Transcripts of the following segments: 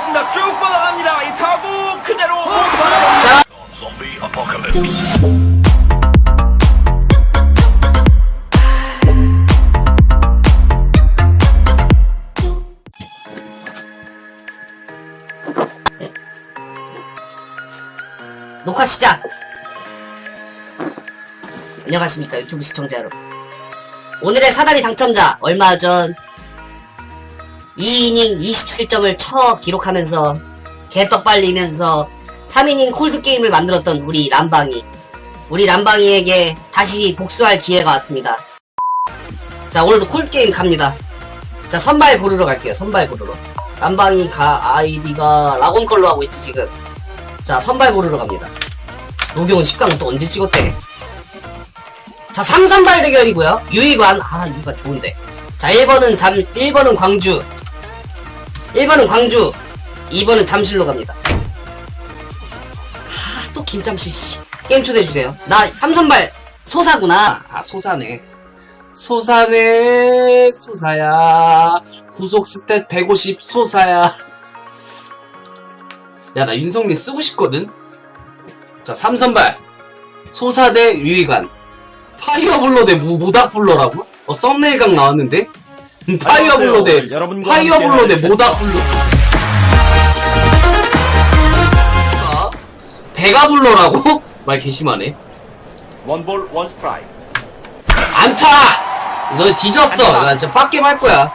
맞았습니다. 쭉 뻗어갑니다. 이 타구 그대로 못 받아봅니다. 자, Zombie apocalypse. 녹화 시작! 안녕하십니까, 유튜브 시청자 여러분. 오늘의 사다리 당첨자, 얼마 전 2이닝 20실점을 쳐 기록하면서 개떡 빨리면서 3이닝 콜드게임을 만들었던 우리 람방이. 우리 람방이에게 다시 복수할 기회가 왔습니다. 자, 오늘도 콜드게임 갑니다. 자, 선발 고르러 갈게요, 선발 고르러. 람방이 가, 아이디가 라곤 걸로 하고 있지, 지금. 자, 선발 고르러 갑니다. 노경은 10강 또 언제 찍었대? 자, 3선발 대결이고요. 유이관, 아, 유이관 좋은데. 자, 1번은 잠, 1번은 광주. 1번은 광주. 2번은 잠실로 갑니다. 아, 또 김잠실, 씨. 게임 초대해주세요. 나 3선발 소사구나. 아, 소사네. 소사네, 소사야. 구속 스탯 150 소사야. 야, 나 윤성민 쓰고 싶거든? 자, 3선발. 소사 대 유이관. 파이어블로 대 모- 모닥블러라고? 어, 썸네일각 나왔는데? 음, 파이어블로 대. 여러분과 파이어블로 대. 아, 베가블러라고? 말 개심하네. 원볼 원 스트라이크. 안타! 너 뒤졌어. 나 진짜 빡겜 할 거야.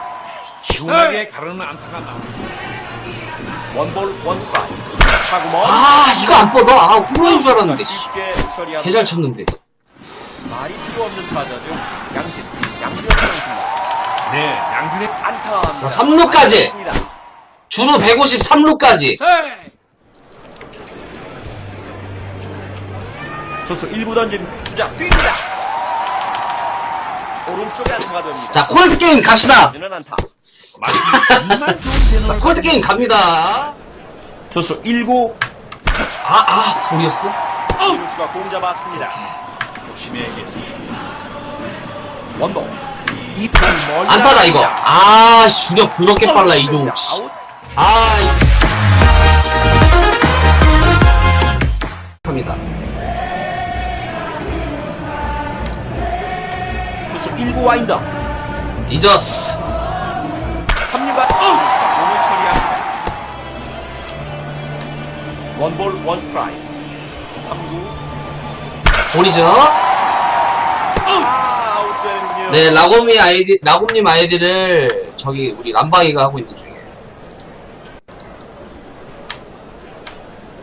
흉하게 가르는 안타가 나옵니다. 원볼 원 스트라이크. 타구 멀. 아, 이거 안 뻗어. 아, 홈런인 줄 알았는데. 씨. 쉽게 처리하고 개잘 쳤는데. 말이 필요 없는 타자죠. 양준 선수입니다. 네, 양준의 안타. 자, 삼루까지. 주루 153루까지. 투수 1구 던진 주자 뜁니다. 오른쪽에 안타가 됩니다. 자, 콜드 게임 갑시다. 안타. 자, 콜드 게임 갑니다. 투수 1구 아, 아, 볼이었어? 이루수가 공 잡았습니다. 조심해야겠습니다. 원볼. 안타다, 이거. 아, 주력 더럽게 빨라, 이종. 씨. 아웃. 아, 이- 갑니다. 투수 1구 와인더. 디저스. 3루가 이루수가 공을 처리합니다. 원볼 원 스트라이크. 3구. 볼이죠? 아, 아웃되는군요. 네, 라곰이 아이디, 라곰님 아이디를 저기, 우리 람방이가 하고 있는 중이에요.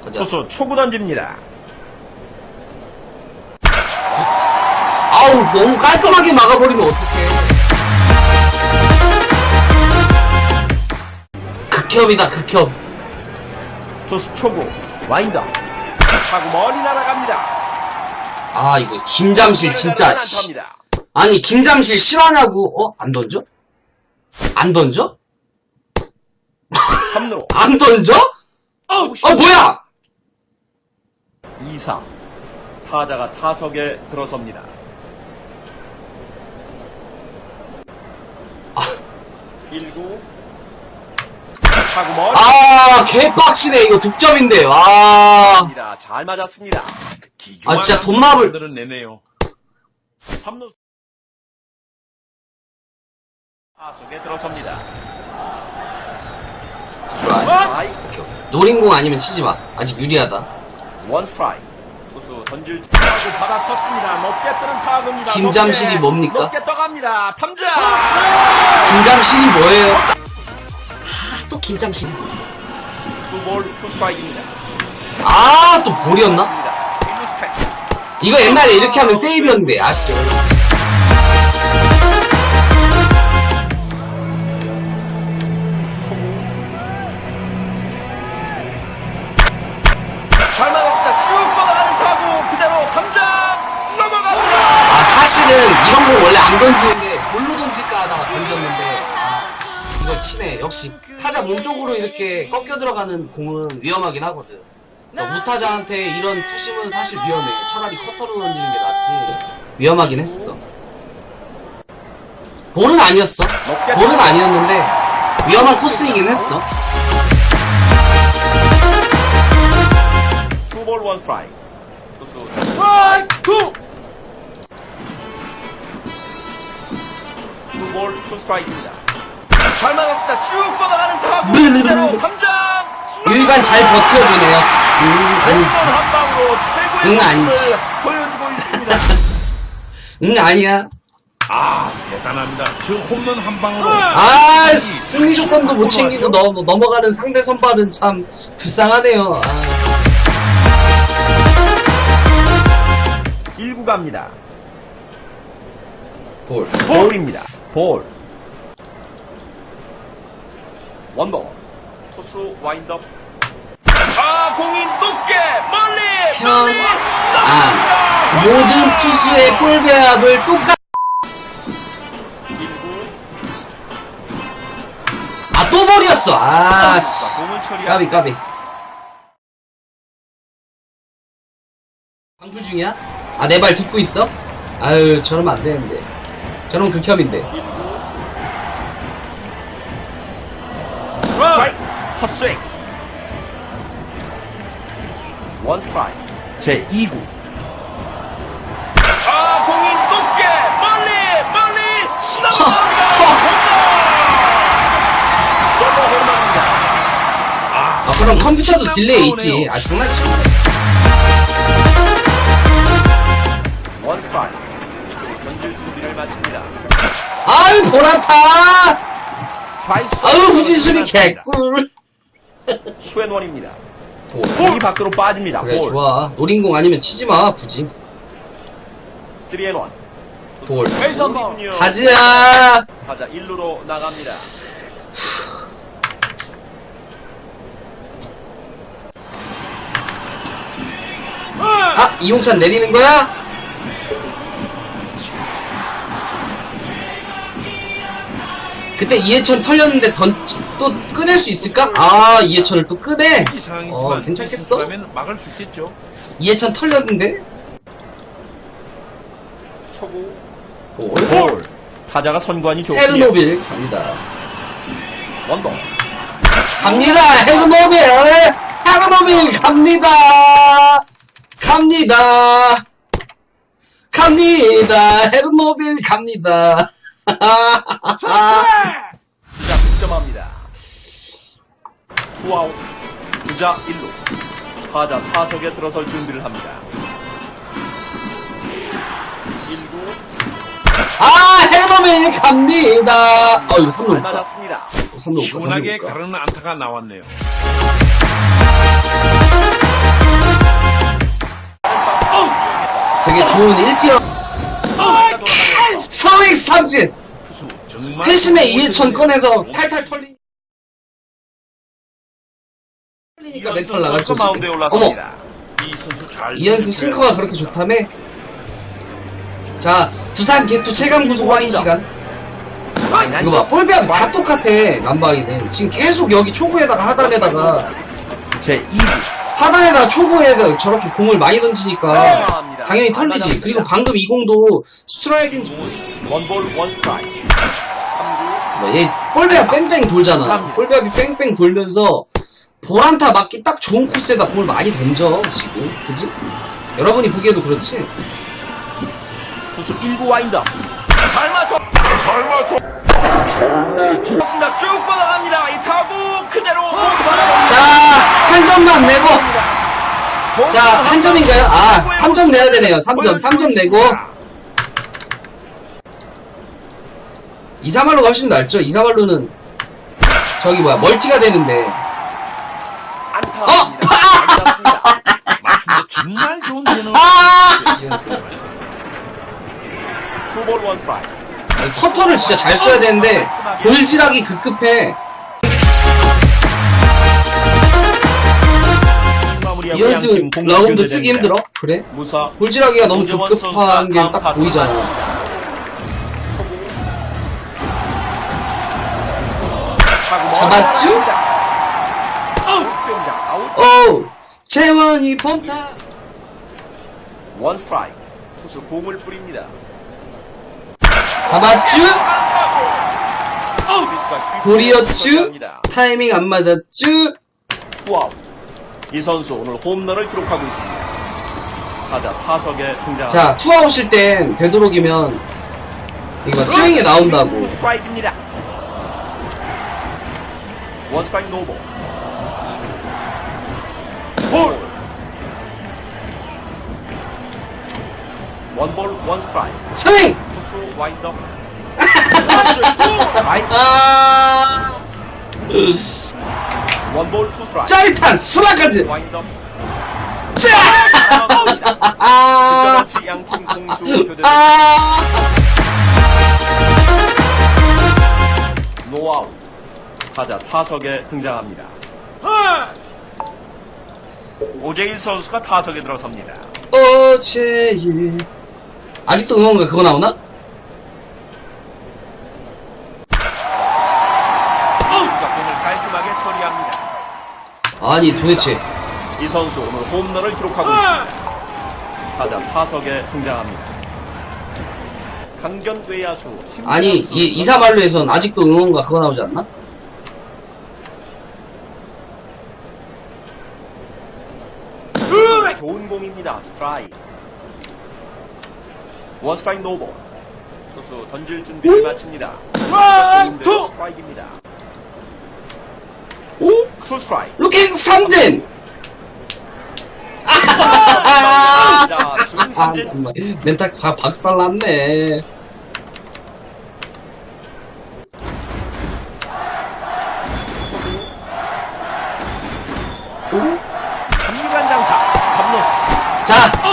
가자. 투수 초구 던집니다. 아우, 너무 깔끔하게 막아버리면 어떡해. 극혐이다, 극혐. 투수 초구 와인더. 타구 멀리 날아갑니다. 아, 이거, 김잠실, 진짜, 씨. 안타입니다. 아니, 김잠실 실화냐고, 어? 안 던져? 안 던져? 3루. 안 던져? 어, 뭐야! 2사. 타자가 타석에 들어섭니다. 아. 1구. 타구 멀리 아, 개빡치네, 이거 득점인데, 와. 잘 맞았습니다. 아, 진짜 돈마블. 내네요. 3루. 타석에 들어섭니다. 오케이, 오케이. 노린 공 아니면 치지 마. 아직 유리하다. 원 스트라이크. 투수 던질 타구 받아쳤습니다. 높게 뜨는 타구입니다. 김잠실이 뭡니까? 높게 떠갑니다. 탐자. 김잠실이 뭐예요? 아, 또 김잠실. 투볼 투 스트라이크입니다. 아, 또 볼이었나? 스택. 이거 옛날에 이렇게 하면 세이브였는데, 아시죠? 저는 이런 공 원래 안 던지는데 볼로 던질까 하다가 던졌는데 아 이거 치네. 역시 타자 몸쪽으로 이렇게 꺾여 들어가는 공은 위험하긴 하거든. 그러니까 우타자한테 이런 투심은 사실 위험해. 차라리 커터로 던지는 게 낫지. 위험하긴 했어. 볼은 아니었어. 볼은 아니었는데 위험한 코스이긴 했어. 투볼 원 스트라이크 투 볼 투 스트라이크입니다. 잘 맞았습니다. 쭉 뻗어가는 타구 그대로 담장. 유희관 잘 버텨주네요. 음, 아니지. 한 방으로 최고의 응, 모습을 아니지. 보여주고 있습니다. 응, 아니야. 아 대단합니다. 저 홈런 한 방으로 아, 승리 조건도 못 챙기고 넘, 넘어가는 상대 선발은 참 불쌍하네요. 아. 1구 갑니다. 볼. 볼입니다. 볼. 원볼. 투수 와인드업. 아, 공이 높게 멀리 편. 멀리 아, 모든 투수의 볼 배합을 똑같, 1구. 아, 또 볼이었어. 아, 씨. 공을 처리한 까비, 까비. 방풀 중이야? 아, 내말 듣고 있어? 아유, 저러면 안 되는데. 저러면 극혐인데. 1구. 스트라이크. 헛스윙. 원 스트라이크. 제 2구. 아, 공이 높게 멀리 멀리 넘어갑니다. 홈런. 솔로 홈런입니다. 아, 그럼 컴퓨터도 딜레이 있지. 아, 장난치네. 원 스트라이크. 마칩니다. 아유, 보라타! 좌익수. 아유, 후진 수비 개꿀. 후엔 원입니다. 볼. 공이 밖으로 빠집니다. 그래, 볼. 좋아. 노린공 아니면 치지 마, 굳이. 3앤 1. 볼. 베이스볼. 가지야! 타자 1루로 나갑니다. 아, 이용찬 내리는 거야? 그때 이해천 털렸는데 던, 또 꺼낼 수 있을까? 아, 이해천을 또 끄네? 어, 괜찮겠어? 그러면 막을 수 있겠죠. 이해천 털렸는데? 초구. 볼. 볼. 타자가 선관이 좋군요. 헤르노빌 갑니다. 원볼. 갑니다! 헤르노빌! 헤르노빌 갑니다! 갑니다! 갑니다! 헤르노빌 갑니다! 자, 득점합니다. 투아웃. 주자 1루. 타자 타석에 들어설 준비를 합니다. 1구. 아, 헤르노빌 갑니다! 어, 이거 3루 잘못 가. 맞았습니다. 3루 못 가, 시원하게 3루 못 가. 가르는 안타가 나왔네요. 되게 좋은 1티어 서익 삼진! 회심의 이해천 꺼내서 탈탈 털린 털리니까 멘탈 나갔죠 마운드에. 어머 올라섭니다. 이 선수 잘 이현수 싱커가 그렇게 좋다며? 자 두산 개투 체감 구속 확인 시간 이거 봐 볼배합 다 똑같아 남방이는 지금 계속 여기 초구에다가 하단에다가 제 2구. 하단에다가 초구에다가 저렇게 공을 많이 던지니까 당연히 안 털리지. 그리고 방금 이 공도 스트라이크인지 모르겠어 원볼 원 스트라이크. 3구. 뭐, 얘 볼배합 뺑뺑 돌잖아. 볼배합이 뺑뺑 돌면서 볼안타 맞기 딱 좋은 코스에다 볼 많이 던져 지금, 그지? 여러분이 보기에도 그렇지. 투수 1구 와인더. 잘 맞춰. 잘 맞춰. 그렇습니다. 쭉 뻗어갑니다. 이 타구 그대로 모두 받아갑니다. 자, 한 점만 내고, 자, 한 점인가요? 아, 3점 내야 되네요. 3점, 3점 내고. 2, 3할로가 훨씬 낫죠? 2, 3할로는 저기 뭐야, 멀티가 되는데. 안타입니다. 어! 맞춤도 정말 좋은 대는 아! 투볼 원 스트라이크. 아니, 커터를 진짜 잘 써야 되는데, 볼질하기 급급해. 이현수 라운드. 쓰기 힘들어? 그래? 무사 볼질하기가 너무 급급한 게 딱 보이잖아. 아웃됩니다. 아웃. 오! 재원이 폼타! 원 스트라이크. 투수 공을 뿌립니다. 잡았쥬? 볼이었쥬? 들어갑니다. 타이밍 안 맞았쥬? 투아웃. 이 선수 오늘 홈런을 기록하고 있습니다. 타자 타석에 등장. 자, 투아웃일 땐 되도록이면 이거 스윙에 나온다고. 스트라이크입니다. 원 스트라이크 노볼. 볼. 원볼 원 스트라이크. 스윙! 투수 와인더. 아, 원볼 투 스트라이크. 짜릿한 슬라까지! 와인더. 아, 없이 양팀 공수 교대 아, 노아웃. 타자 타석에 등장합니다. 오재일 선수가 타석에 들어섭니다. 어제일. 아직도 응원가 그거 나오나? 공을 깔끔하게 처리합니다. 아니, 도대체. 이 선수 오늘 홈런을 기록하고 있습니다. 타자 타석에 등장합니다. 강견 외야수 아니, 이, 이사말루에선 아직도 응원가 그거 나오지 않나? 좋은 공입니다. 스트라이크. 원 스트라이크 노볼. 투수 던질 준비를 마칩니다. 좋은데요. 스트라이크입니다. 오? 투 스트라이크. 루킹 삼진! 자, 스윙 아, 삼진. 정말. 멘탈 박, 박살났네.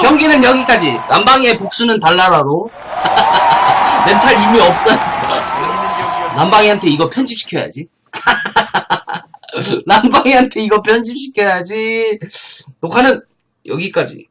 경기는 여기까지. 남방의 복수는 달나라로. 멘탈 이미 없어요. 남방이한테 이거 편집시켜야지. 남방이한테 이거 편집시켜야지. 녹화는 여기까지.